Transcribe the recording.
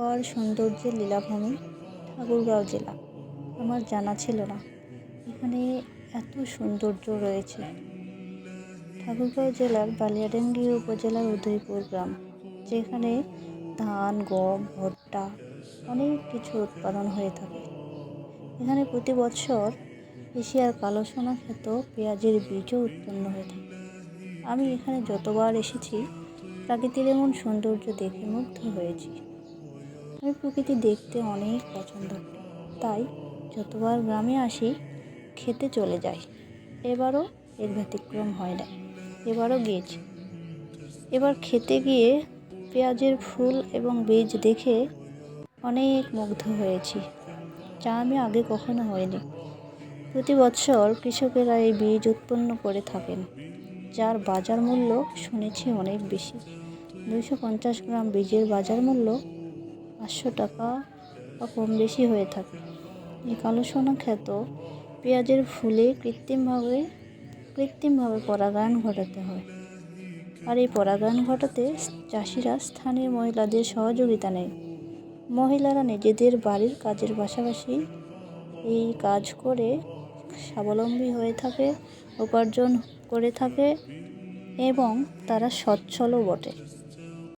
অপার সৌন্দর্যের লীলাভূমি, ঠাকুরগাঁও জেলা। আমার জানা ছিল না। এখানে এত সৌন্দর্য রয়েছে। ঠাকুরগাঁও জেলার বালিয়াডাঙ্গি উপজেলার উদয়পুর গ্রাম, যেখানে ধান, গম, ভুট্টা অনেক কিছু উৎপাদন হয়ে থাকে। এখানে প্রতি বছর এশিয়ার কালো সোনা খ্যাত পেঁয়াজের বীজও উৎপন্ন হয়ে থাকে। আমি এখানে যতবার এসেছি প্রাকৃতিক এমন সৌন্দর্য দেখে মুগ্ধ হয়েছি। আমি প্রকৃতি দেখতে অনেক পছন্দ। করি তাই যতবার গ্রামে আসি, খেতে চলে যাই। এবারও এর ব্যতিক্রম হয় না। এবারও গিয়েছি এবার খেতে গিয়ে পেঁয়াজের ফুল এবং বীজ দেখে অনেক মুগ্ধ হয়েছি। যা আমি আগে কখনো হয়নি প্রতি বছর কৃষকেরা এই বীজ উৎপন্ন করে থাকেন, যার বাজার মূল্য শুনেছি অনেক বেশি। দুইশো পঞ্চাশ গ্রাম বীজের বাজার মূল্য পাঁচশো টাকা বা কম বেশি হয়ে থাকে। এই কালো সোনা খ্যাত পেঁয়াজের ফুলে কৃত্রিমভাবে কৃত্রিমভাবে পরাগায়ন ঘটাতে হয়। আর এই পরাগায়ন ঘটাতে চাষিরা স্থানীয় মহিলাদের সহযোগিতা নেয়। মহিলারা নিজেদের বাড়ির কাজের পাশাপাশি এই কাজ করে স্বাবলম্বী হয়ে থাকে, উপার্জন করে থাকে এবং তারা সচ্ছলও বটে।